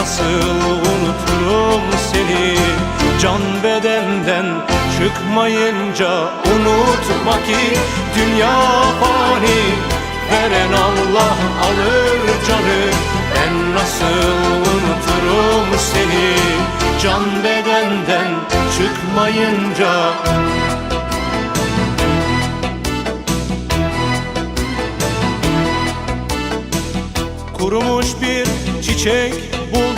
nasıl unuturum seni? Can bedenden çıkmayınca Unutma ki dünya fani. Veren Allah alır canı. Ben nasıl unuturum seni? Can bedenden çıkmayınca. Kurumuş bir çiçek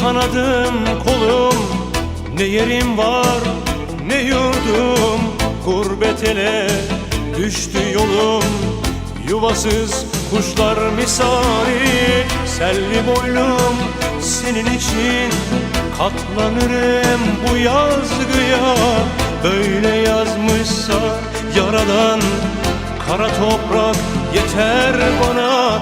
kanadım kolum. Ne yerim var ne yurdum. Gurbet ele düştü yolum. Yuvasız kuşlar misali Selvi boylum. Senin için Katlanırım bu yazgıya Böyle yazmışsa yaradan Kara toprak yeter bana